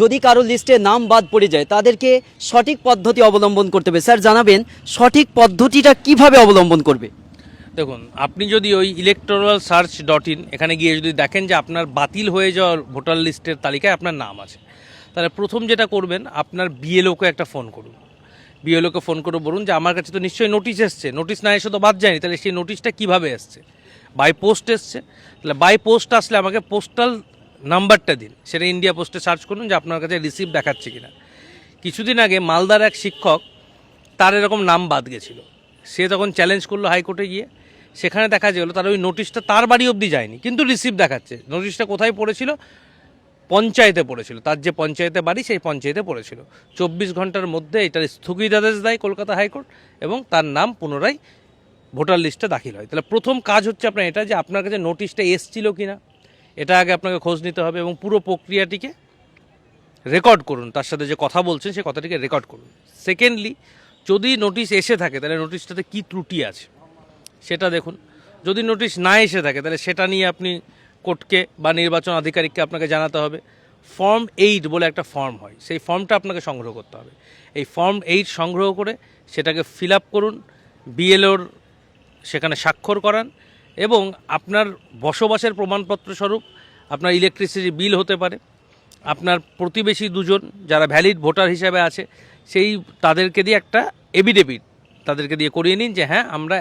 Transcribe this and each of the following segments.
যদি কারও লিস্টে নাম বাদ পড়ে যায়, তাদেরকে সঠিক পদ্ধতি অবলম্বন করতে হবে। স্যার, জানাবেন সঠিক পদ্ধতিটা কীভাবে অবলম্বন করবে? দেখুন, আপনি যদি ওই ইলেকট্রাল সার্চ ডট ইন এখানে গিয়ে যদি দেখেন যে আপনার বাতিল হয়ে যাওয়ার ভোটার লিস্টের তালিকায় আপনার নাম আছে, তাহলে প্রথম যেটা করবেন, আপনার বিএলওকে একটা ফোন করুন। বিএলওকে ফোন করে বলুন যে, আমার কাছে তো নিশ্চয়ই নোটিশ এসছে নোটিশ না এসে তো বাদ যায়নি, তাহলে সেই নোটিশটা কীভাবে এসছে? বাই পোস্ট এসছে, তাহলে বাই পোস্ট আসলে আমাকে পোস্টাল নাম্বারটা দিন। সেটা ইন্ডিয়া পোস্টে সার্চ করুন যে আপনার কাছে রিসিভ দেখাচ্ছে কিনা। কিছুদিন আগে মালদার এক শিক্ষক তার এরকম নাম বাদ গেছিল। সে তখন চ্যালেঞ্জ করল হাইকোর্টে গিয়ে। সেখানে দেখা গেলো তার ওই নোটিশটা তার বাড়ি অবধি যায়নি, কিন্তু রিসিভ দেখাচ্ছে। নোটিশটা কোথায় পড়েছিল? পঞ্চায়েতে পড়েছিল। তার যে পঞ্চায়েতে বাড়ি, সেই পঞ্চায়েতে পড়েছিল। চব্বিশ ঘণ্টার মধ্যে এটার স্থগিতাদেশ দেয় কলকাতা হাইকোর্ট এবং তার নাম পুনরায় ভোটার লিস্টে দাখিল হয়। তাহলে প্রথম কাজ হচ্ছে আপনার এটা যে আপনার কাছে নোটিশটা এসছিল কিনা। এটা আগে আপনাকে খোঁজ নিতে হবে এবং পুরো প্রক্রিয়াটিকে রেকর্ড করুন। তার সাথে যে কথা বলছেন সেই কথাটিকে রেকর্ড করুন। সেকেন্ডলি যদি নোটিশ এসে থাকে, তাহলে নোটিশটাতে কী ত্রুটি আছে? সেটা দেখুন। যদি নোটিশ না এসে থাকে, তাহলে সেটা নিয়ে আপনি কোর্টকে বা নির্বাচন আধিকারিককে আপনাকে জানাতে হবে। ফর্ম এইট বলে একটা ফর্ম হয়। সেই ফর্মটা আপনাকে সংগ্রহ করতে হবে। এই ফর্ম এইট সংগ্রহ করে সেটাকে ফিল আপ করুন বিএলওর সেখানে স্বাক্ষর করান এবং আপনার বসবাসের প্রমাণপত্র স্বরূপ আপনার ইলেকট্রিসিটি বিল হতে পারে। আপনার প্রতিবেশী দুজন যারা ভ্যালিড ভোটার হিসাবে আছে, সেই তাদেরকে দিয়ে একটা এভিডেভিট তাদেরকে দিয়ে করিয়ে নিন যে হ্যাঁ আমরা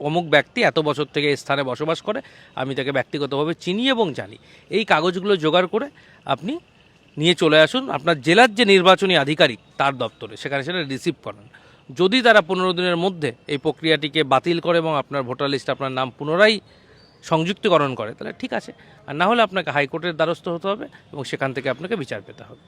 অমুক ব্যক্তি এত বছর থেকে স্থানে বসবাস করে, আমি তাকে ব্যক্তিগতভাবে চিনি এবং জানি। এই কাগজগুলো জোগাড় করে আপনি নিয়ে চলে আসুন। আপনার জেলার যে নির্বাচনী আধিকারিক তার দপ্তরে, সেখানে সেটা রিসিভ করান। যদি তারা পনেরো দিনের মধ্যে এই প্রক্রিয়াটিকে বাতিল করে এবং আপনার ভোটার লিস্ট আপনার নাম পুনরায় সংযুক্তিকরণ করে, তাহলে ঠিক আছে। আর না হলে আপনাকে হাইকোর্টের দ্বারস্থ হতে হবে এবং সেখান থেকে আপনাকে বিচার পেতে হবে।